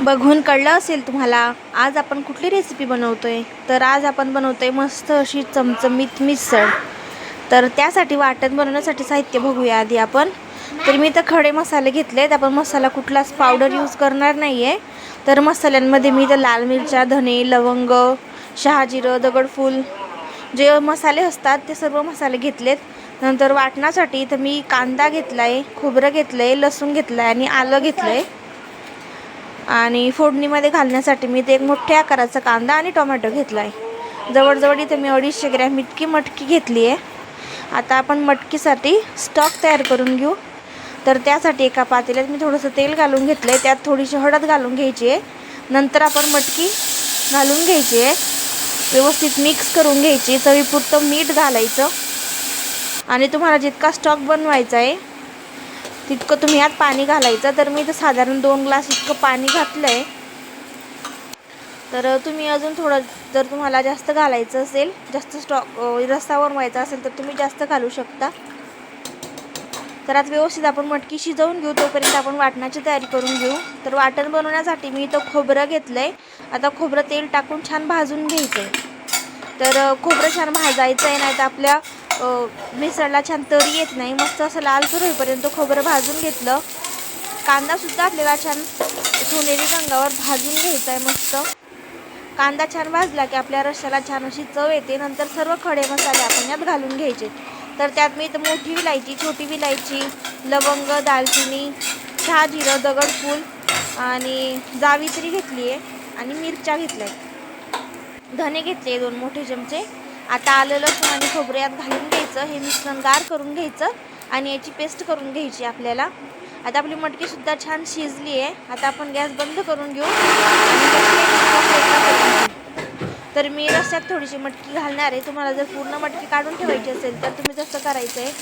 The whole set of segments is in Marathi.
बघून कळलं असेल तुम्हाला आज आपण कुठली रेसिपी बनवतो आहे तर आज आपण बनवतो आहे मस्त अशी चमचमीत मिसळ. तर त्यासाठी वाटण बनवण्यासाठी साहित्य बघूया आधी आपण. तर मी तर खडे मसाले घेतले आहेत आपण मसाला कुठलाच पावडर यूज करणार नाही आहे तर मसाल्यांमध्ये मी तर लाल मिरच्या धने लवंग शहाजिरं दगडफूल जे मसाले असतात ते सर्व मसाले घेतलेत. नंतर वाटणासाठी तर मी कांदा घेतला आहे खोबरं घेतलं आहे लसूण घेतलं आहे आणि आलं घेतलं आहे आणि फोडणीमध्ये घालण्यासाठी मी ते एक मोठ्या आकाराचा कांदा आणि टोमॅटो घेतला आहे जवळजवळ इथे मी अडीचशे ग्रॅम इतकी मटकी घेतली आहे. आता आपण मटकीसाठी स्टॉक तयार करून घेऊ. तर त्यासाठी एका पातेल्यात मी थोडंसं तेल घालून घेतलं आहे त्यात थोडीशी हळद घालून घ्यायची आहे. नंतर आपण मटकी घालून घ्यायची आहे. व्यवस्थित मिक्स करून घ्यायची. चवीपुरतं मीठ घालायचं. आणि तुम्हाला जितका स्टॉक बनवायचा आहे तितकं तुम्ही यात पाणी घालायचं. तर मी तर साधारण दोन ग्लास इतकं पाणी घातलं आहे तर तुम्ही अजून थोडं जर तुम्हाला जास्त घालायचं असेल जास्त स्टॉक रस्सा व्हायचं असेल तर तुम्ही जास्त घालू शकता. तर आता व्यवस्थित आपण मटकी शिजवून घेऊ तोपर्यंत आपण वाटणाची तयारी करून घेऊ. तर वाटण बनवण्यासाठी मी इथं खोबरं घेतलं आहे आता खोबरं तेल टाकून छान भाजून घ्यायचं आहे तर खोबरं छान भाजायचं आहे नाही तर आपल्या मिसळला छान तरी येत नाही. मस्त असं लालसर होईपर्यंत खोबरं भाजून घेतलं. कांदासुद्धा आपल्याला छान सोनेरी रंगावर भाजून घ्यायचा आहे मस्त. कांदा छान भाजला की आपल्या रश्याला छान अशी चव येते. नंतर सर्व खडे मसाले आपण यात घालून घ्यायचे. तर त्यात मी इथं मोठी विलायची छोटी विलायची लवंग दालचिनी चहा जिरं दगडफूल आणि जावित्री घेतली आहे आणि मिरच्या घेतल्या आहेत धने घेतले दोन मोठे चमचे. आता आलं लसूण आणि खोबरं यात घालून घ्यायचं. हे मिश्रण गार करून घ्यायचं आणि याची पेस्ट करून घ्यायची आपल्याला. आता आपली मटकीसुद्धा छान शिजली आहे. आता आपण गॅस बंद करून घेऊ करून घेऊ. तर मी रस्त्यात थोडीशी मटकी घालणार आहे. तुम्हाला जर पूर्ण मटकी काढून ठेवायची असेल तर तुम्ही तसं करायचं आहे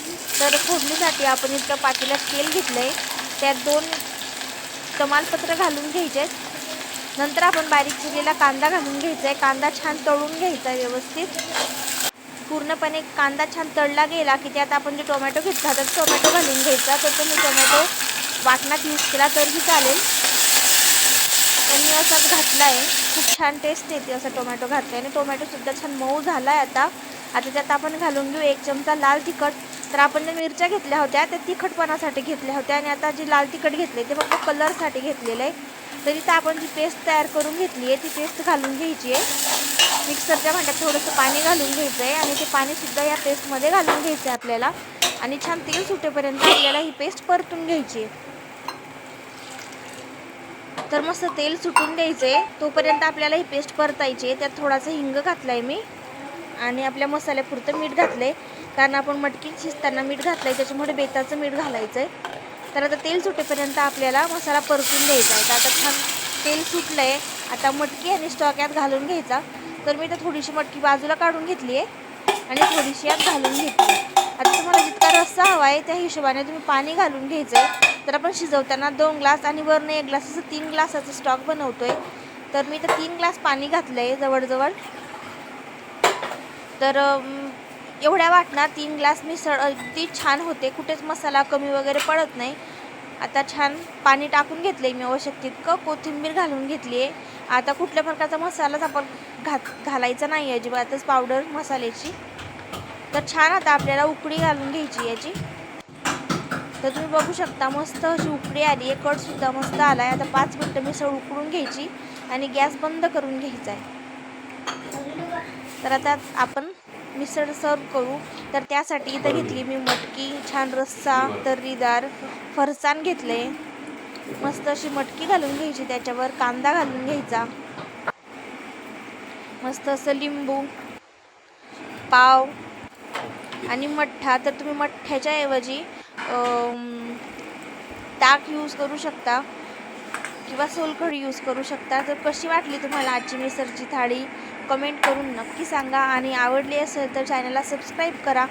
तर फोडणीसाठी आपण इतकं पातेल्यात तेल घेतलं आहे त्यात दोन तमालपत्र घालून घ्यायचे आहेत नंतर आपण बारीक चिरलेला कांदा घालून घ्यायचा आहे कांदा छान तळून घ्यायचा आहे व्यवस्थित. पूर्णपणे कांदा छान तळला गेला की त्यात आपण जे टोमॅटो घेतला तर टोमॅटो घालून घ्यायचा. तर तुम्ही टोमॅटो वाटणात यूज केला तरीही चालेल. तर मी असाच घातला आहे खूप छान टेस्ट येते असा टोमॅटो घातला आणि टोमॅटोसुद्धा छान मऊ झाला आहे आता. आता त्यात आपण घालून घेऊ एक चमचा लाल तिखट. तर आपण ज्या मिरच्या घेतल्या होत्या त्या तिखटपणासाठी घेतल्या होत्या. आणि आता जी लाल तिखट घेतले ते फक्त कलरसाठी घेतलेलं आहे तर इथं आपण जी पेस्ट तयार करून घेतली आहे ती पेस्ट घालून घ्यायची आहे. मिक्सरच्या भांड्यात थोडंसं पाणी घालून घ्यायचं आहे आणि ते पाणीसुद्धा या पेस्टमध्ये घालून घ्यायचं आहे आपल्याला. आणि छान तेल सुटेपर्यंत आपल्याला ही पेस्ट परतून घ्यायची आहे. तर मस्त तेल सुटून द्यायचे तोपर्यंत आपल्याला ही पेस्ट परतायची आहे. त्यात थोडासा हिंग घातला आहे मी. आणि आपल्या मसाल्यापुरतं मीठ घातलं आहे कारण आपण मटकी शिजताना मीठ घातलं आहे त्याच्यामुळे बेताचं मीठ घालायचं आहे तर आता तेल सुटेपर्यंत आपल्याला मसाला परतून द्यायचा आहे. तर आता छान तेल सुटलं आहे आता मटकी आणि स्टॉक यात घालून घ्यायचा. तर मी तर थोडीशी मटकी बाजूला काढून घेतली आहे आणि थोडीशी यात घालून घेतली आता तुम्हाला जितका रस्सा हवा आहे त्या हिशोबाने तुम्ही पाणी घालून घ्यायचं आहे. तर आपण शिजवताना दोन ग्लास आणि वरनं एक ग्लास असं तीन ग्लासाचं स्टॉक बनवतो आहे तर मी तर तीन ग्लास पाणी घातलं आहे जवळजवळ. तर एवढ्या वाटणार तीन ग्लास मिसळ अगदी छान होते. कुठेच मसाला कमी वगैरे पडत नाही. आता छान पाणी टाकून घेतलं आहे मी आवश्यक तितकं. कोथिंबीर घालून घेतली आहे. आता कुठल्या प्रकारचा मसालाच आपण घात घालायचा नाही आहे. अजिबातच पावडर मसाल्याची. तर छान आता आपल्याला उकळी घालून घ्यायची याची. तर तुम्ही बघू शकता मस्त अशी उकडी आली आहे. कटसुद्धा मस्त आला आहे आता पाच मिनटं मिसळ उकळून घ्यायची आणि गॅस बंद करून घ्यायचा आहे. तर आता आपण मिसळ सर्व करू. तर त्यासाठी इथं घेतली मी मटकी छान रस्सा तर्रीदार फरसाण घेतले. मस्त अशी मटकी घालून घ्यायची त्याच्यावर कांदा घालून घ्यायचा. मस्त असं लिंबू पाव आणि मठ्ठा. तर तुम्ही मठ्ठ्याच्या ऐवजी ताक यूज करू शकता. किंवा सोलकढी यूज करू शकता. तर कशी वाटली तुम्हाला आजची मिसरची थाळी कमेंट करून नक्की सांगा. आणि आवडली असेल तर चॅनलला सबस्क्राईब करा.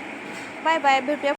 बाय बाय भेटूया